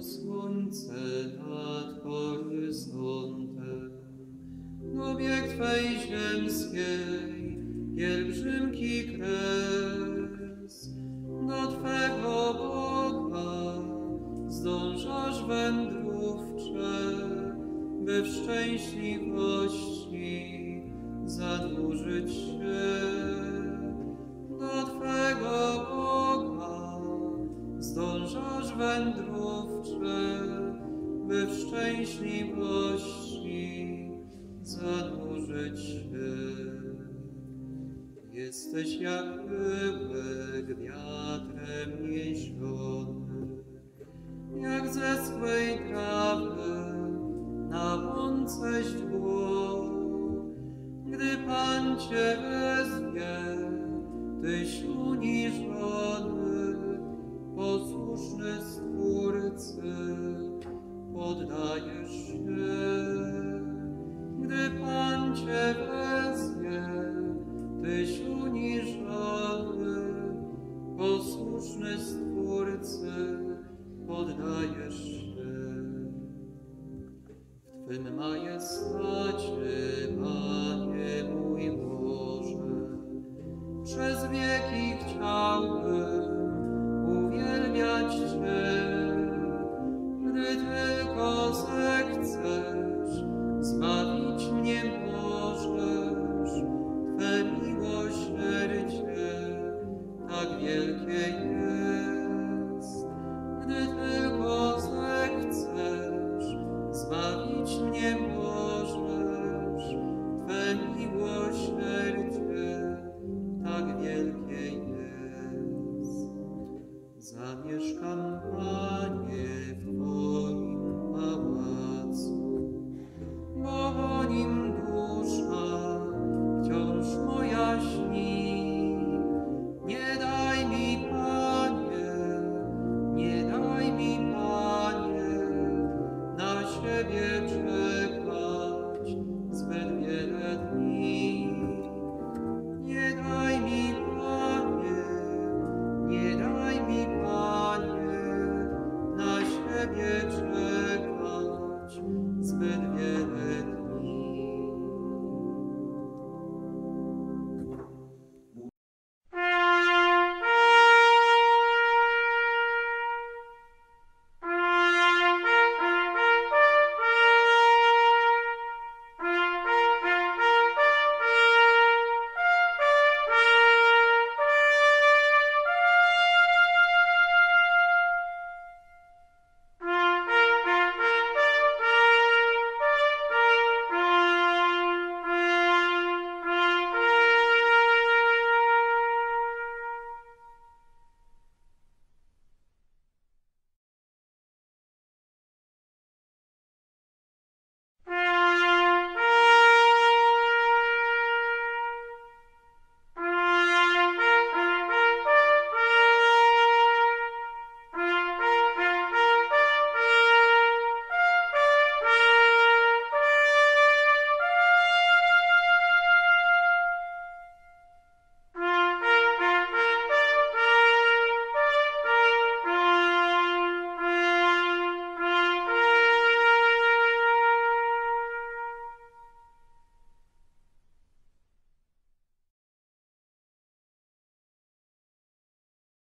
słońce nad horyzontem. Obiekt Twej ziemskiej, pielgrzymki kres, do Twego Boga zdążasz wędrówcze, by w szczęśliwości zadłużyć się. Do Twego Boga zdążasz wędrówcze, szczęśliwości zadłużyć się. Jesteś jak pyłek wiatrem niesiony, jak ze swej trawy na łące źdźbło. Gdy Pan Cię wezwie, Tyś uniżony, W